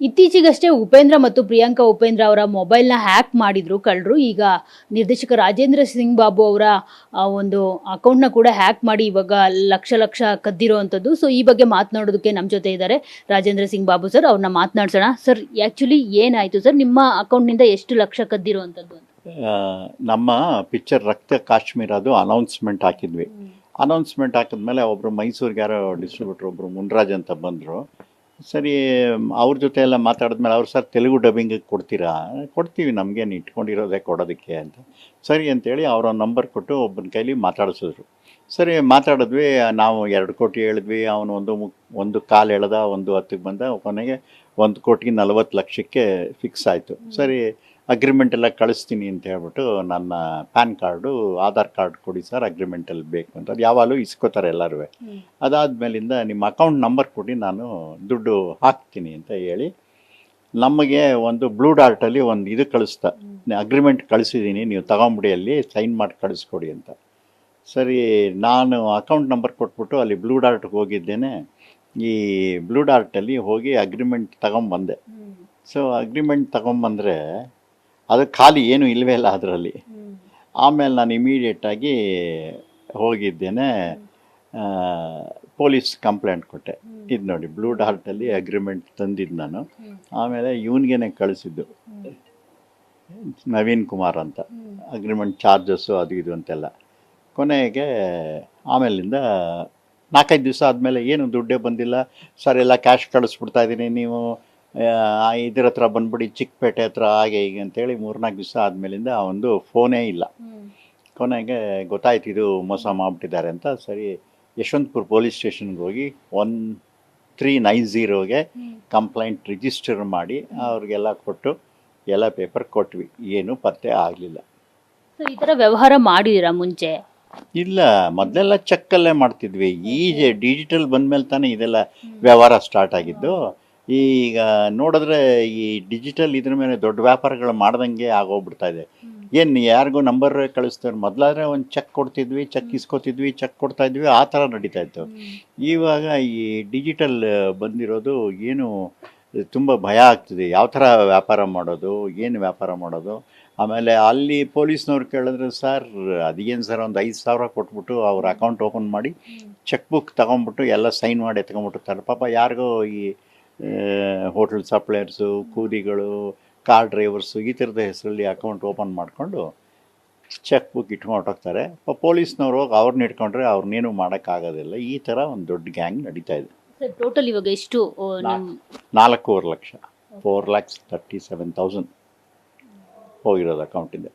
ಇತ್ತೀಚೆಗಷ್ಟೇ ಉಪೇಂದ್ರ ಮತ್ತು ಪ್ರಿಯಾಂಕಾ ಉಪೇಂದ್ರ ಅವರ ಮೊಬೈಲ್ನ ಹ್ಯಾಕ್ ಮಾಡಿದ್ರು ಕಳ್ಳರು. ಈಗ ನಿರ್ದೇಶಕ ರಾಜೇಂದ್ರ ಸಿಂಗ್ ಬಾಬು ಅವರ ಒಂದು ಅಕೌಂಟ್ನ ಕೂಡ ಹ್ಯಾಕ್ ಮಾಡಿ ಇವಾಗ ಲಕ್ಷ ಲಕ್ಷ ಕದ್ದಿರೋ ಅಂಥದ್ದು ಸೊ ಈ ಬಗ್ಗೆ ಮಾತನಾಡೋದಕ್ಕೆ ನಮ್ಮ ಜೊತೆ ಇದ್ದಾರೆ ರಾಜೇಂದ್ರ ಸಿಂಗ್ ಬಾಬು ಸರ್. ಅವ್ರನ್ನ ಮಾತನಾಡ್ಸೋಣ. ಸರ್ ಆ್ಯಕ್ಚುಲಿ ಏನಾಯಿತು ಸರ್? ನಿಮ್ಮ ಅಕೌಂಟ್ನಿಂದ ಎಷ್ಟು ಲಕ್ಷ ಕದ್ದಿರೋವಂಥದ್ದು ಅಂತ? ಆ, ನಮ್ಮ ಪಿಕ್ಚರ್ ರಕ್ತ ಕಾಶ್ಮೀರ ಅದು ಅನೌನ್ಸ್ಮೆಂಟ್ ಹಾಕಿದ್ವಿ. ಅನೌನ್ಸ್ಮೆಂಟ್ ಹಾಕಿದ್ಮೇಲೆ ಒಬ್ಬರು ಮೈಸೂರಿಗೆ ಯಾರೋ ಡಿಸ್ಟ್ರಿಬ್ಯೂಟ್ರ್ ಒಬ್ಬರು ಮುನ್ರಾಜ್ ಅಂತ ಬಂದರು. ಸರಿ, ಅವ್ರ ಜೊತೆ ಎಲ್ಲ ಮಾತಾಡಿದ್ಮೇಲೆ ಅವ್ರು, ಸರ್, ತೆಲುಗು ಡಬ್ಬಿಂಗಿಗೆ ಕೊಡ್ತೀರಾ? ಕೊಡ್ತೀವಿ, ನಮಗೇನು ಇಟ್ಕೊಂಡಿರೋದೇ ಕೊಡೋದಕ್ಕೆ ಅಂತ. ಸರಿ, ಅಂತೇಳಿ ಅವರ ನಂಬರ್ ಕೊಟ್ಟು ಒಬ್ಬನ ಕೈಲಿ ಮಾತಾಡಿಸಿದ್ರು. ಸರಿ ಮಾತಾಡಿದ್ವಿ ನಾವು ಎರಡು ಕೋಟಿ ಹೇಳಿದ್ವಿ ಅವನು ಒಂದು ಮು ಒಂದು ಕಾಲು ಎಳೆದ ಒಂದು ಹತ್ತಿಗೆ ಬಂದ ಕೊನೆಗೆ ಒಂದು ಕೋಟಿಗೆ ನಲವತ್ತು ಲಕ್ಷಕ್ಕೆ ಫಿಕ್ಸ್ ಆಯಿತು. ಸರಿ ಅಗ್ರಿಮೆಂಟ್ ಎಲ್ಲ ಕಳಿಸ್ತೀನಿ ಅಂತ ಹೇಳ್ಬಿಟ್ಟು ನನ್ನ ಪ್ಯಾನ್ ಕಾರ್ಡು ಆಧಾರ್ ಕಾರ್ಡ್ ಕೊಡಿ ಸರ್ ಅಗ್ರಿಮೆಂಟಲ್ಲಿ ಬೇಕು ಅಂತ. ಅದು ಯಾವಾಗಲೂ ಇಸ್ಕೋತಾರೆ ಎಲ್ಲರೂ ಅದಾದಮೇಲಿಂದ ನಿಮ್ಮ ಅಕೌಂಟ್ ನಂಬರ್ ಕೊಡಿ ನಾನು ದುಡ್ಡು ಹಾಕ್ತೀನಿ ಅಂತ ಹೇಳಿ ನಮಗೆ ಒಂದು ಬ್ಲೂ ಡಾರ್ಟಲ್ಲಿ ಒಂದು ಇದು ಕಳಿಸ್ತಾ ಅಗ್ರಿಮೆಂಟ್ ಕಳಿಸಿದ್ದೀನಿ ನೀವು ತಗೊಂಬಿಡಿ ಅಲ್ಲಿ ಸೈನ್ ಮಾಡಿ ಕಳಿಸ್ಕೊಡಿ ಅಂತ. ಸರಿ ನಾನು ಅಕೌಂಟ್ ನಂಬರ್ ಕೊಟ್ಬಿಟ್ಟು ಅಲ್ಲಿ ಬ್ಲೂ ಡಾರ್ಟ್ಗೆ ಹೋಗಿದ್ದೇನೆ. ಈ ಬ್ಲೂ ಡಾರ್ಟಲ್ಲಿ ಹೋಗಿ ಅಗ್ರಿಮೆಂಟ್ ತಗೊಂಬಂದೆ. ಸೊ ಅಗ್ರಿಮೆಂಟ್ ತಗೊಂಬಂದರೆ ಅದು ಖಾಲಿ ಏನು ಇಲ್ಲವೇ ಇಲ್ಲ ಅದರಲ್ಲಿ. ಆಮೇಲೆ ನಾನು ಇಮಿಡಿಯೇಟಾಗಿ ಹೋಗಿದ್ದೇನೆ. ಪೊಲೀಸ್ ಕಂಪ್ಲೇಂಟ್ ಕೊಟ್ಟೆ. ಇದು ನೋಡಿ ಬ್ಲೂ ಡಾರ್ಟಲ್ಲಿ ಅಗ್ರಿಮೆಂಟ್ ತಂದಿದ್ದು ನಾನು. ಆಮೇಲೆ ಇವನಿಗೇನೆ ಕಳಿಸಿದ್ದು. ನವೀನ್ ಕುಮಾರ್ ಅಂತ. ಅಗ್ರಿಮೆಂಟ್ ಚಾರ್ಜಸ್ಸು ಅದು ಇದು ಅಂತೆಲ್ಲ. ಕೊನೆಗೆ ಆಮೇಲಿಂದ ನಾಲ್ಕೈದು ದಿವಸ ಆದಮೇಲೆ ಏನು ದುಡ್ಡೇ ಬಂದಿಲ್ಲ. ಸರ್ ಎಲ್ಲ ಕ್ಯಾಶ್ ಕಳಿಸ್ಬಿಡ್ತಾ ಇದ್ದೀನಿ. ನೀವು ಇದ್ರ ಹತ್ರ ಬಂದ್ಬಿಡಿ ಚಿಕ್ಕಪೇಟೆ ಹತ್ರ ಹಾಗೆ ಹೀಗೆ ಅಂತೇಳಿ ಮೂರ್ನಾಲ್ಕು ದಿವಸ ಆದಮೇಲಿಂದ ಒಂದು ಫೋನೇ ಇಲ್ಲ. ಕೊನೆಗೆ ಗೊತ್ತಾಯ್ತು ಇದು ಮೋಸ ಮಾಡಿಬಿಟ್ಟಿದ್ದಾರೆ ಅಂತ. ಸರಿ ಯಶವಂತಪುರ ಪೊಲೀಸ್ ಸ್ಟೇಷನ್ಗೆ ಹೋಗಿ ಒನ್ ತ್ರೀ ನೈನ್ ಝೀರೋಗೆ ಕಂಪ್ಲೇಂಟ್ ರಿಜಿಸ್ಟರ್ ಮಾಡಿ ಅವ್ರಿಗೆಲ್ಲ ಕೊಟ್ಟು ಎಲ್ಲ ಪೇಪರ್ ಕೊಟ್ವಿ. ಏನು ಪತ್ತೆ ಆಗಲಿಲ್ಲ. ಸೊ ಈ ಥರ ವ್ಯವಹಾರ ಮಾಡಿದ್ದೀರಾ ಮುಂಚೆ? ಇಲ್ಲ ಮೊದಲೆಲ್ಲ ಚೆಕ್ಕಲ್ಲೇ ಮಾಡ್ತಿದ್ವಿ. ಈಗ ಡಿಜಿಟಲ್ ಬಂದ್ಮೇಲೆ ತಾನೇ ಇದೆಲ್ಲ ವ್ಯವಹಾರ ಸ್ಟಾರ್ಟ್ ಆಗಿದ್ದು. ಈಗ ನೋಡಿದ್ರೆ ಈ ಡಿಜಿಟಲ್ ಇದ್ರ ಮೇಲೆ ದೊಡ್ಡ ವ್ಯಾಪಾರಗಳು ಮಾಡ್ದಂಗೆ ಆಗೋಗ್ಬಿಡ್ತಾ ಇದೆ. ಏನು ಯಾರಿಗೂ ನಂಬರ್ ಕಳಿಸ್ತಾರೆ. ಮೊದಲಾದ್ರೆ ಒಂದು ಚೆಕ್ ಕೊಡ್ತಿದ್ವಿ ಚೆಕ್ ಇಸ್ಕೊತಿದ್ವಿ ಚೆಕ್ ಕೊಡ್ತಾ ಇದ್ವಿ ಆ ಥರ ನಡೀತಾ ಇತ್ತು. ಇವಾಗ ಈ ಡಿಜಿಟಲ್ ಬಂದಿರೋದು ಏನು ತುಂಬ ಭಯ ಆಗ್ತಿದೆ. ಯಾವ ಥರ ವ್ಯಾಪಾರ ಮಾಡೋದು ಏನು ವ್ಯಾಪಾರ ಮಾಡೋದು ಆಮೇಲೆ ಅಲ್ಲಿ ಪೊಲೀಸ್ನವ್ರು ಕೇಳಿದ್ರೆ ಸರ್ ಅದೇನು ಸರ್ ಒಂದು ಐದು ಸಾವಿರ ಕೊಟ್ಬಿಟ್ಟು ಅವ್ರ ಅಕೌಂಟ್ ಓಪನ್ ಮಾಡಿ ಚೆಕ್ ಬುಕ್ ತಗೊಂಬಿಟ್ಟು ಎಲ್ಲ ಸೈನ್ ಮಾಡಿ ಎತ್ಕೊಂಬಿಟ್ಟಿರ್ತಾರೆ ಪಾಪ ಯಾರಿಗೋ ಈ ಹೋಟೆಲ್ ಸಪ್ಲೈಯರ್ಸು ಕೂಲಿಗಳು ಕಾರ್ ಡ್ರೈವರ್ಸು ಈ ಥರದ ಹೆಸರಲ್ಲಿ ಅಕೌಂಟ್ ಓಪನ್ ಮಾಡಿಕೊಂಡು ಚೆಕ್ ಬುಕ್ ಇಟ್ಕೊಂಡು ಹೋಗ್ತಾರೆ. ಪೊಲೀಸ್ನವ್ರು ಹೋಗಿ ಅವ್ರನ್ನ ಇಟ್ಕೊಂಡ್ರೆ ಅವ್ರನ್ನೇನು ಮಾಡೋಕ್ಕಾಗೋದಿಲ್ಲ. ಈ ಥರ ಒಂದು ದೊಡ್ಡ ಗ್ಯಾಂಗ್ ನಡೀತಾ ಇದೆ. ಸರ್ ಟೋಟಲ್ ಇವಾಗ ಎಷ್ಟು ನಾಲ್ಕೂವರೆ lakh. Four lakhs thirty seven thousand. ಹೋಗಿರೋದು ಅಕೌಂಟಿಂದ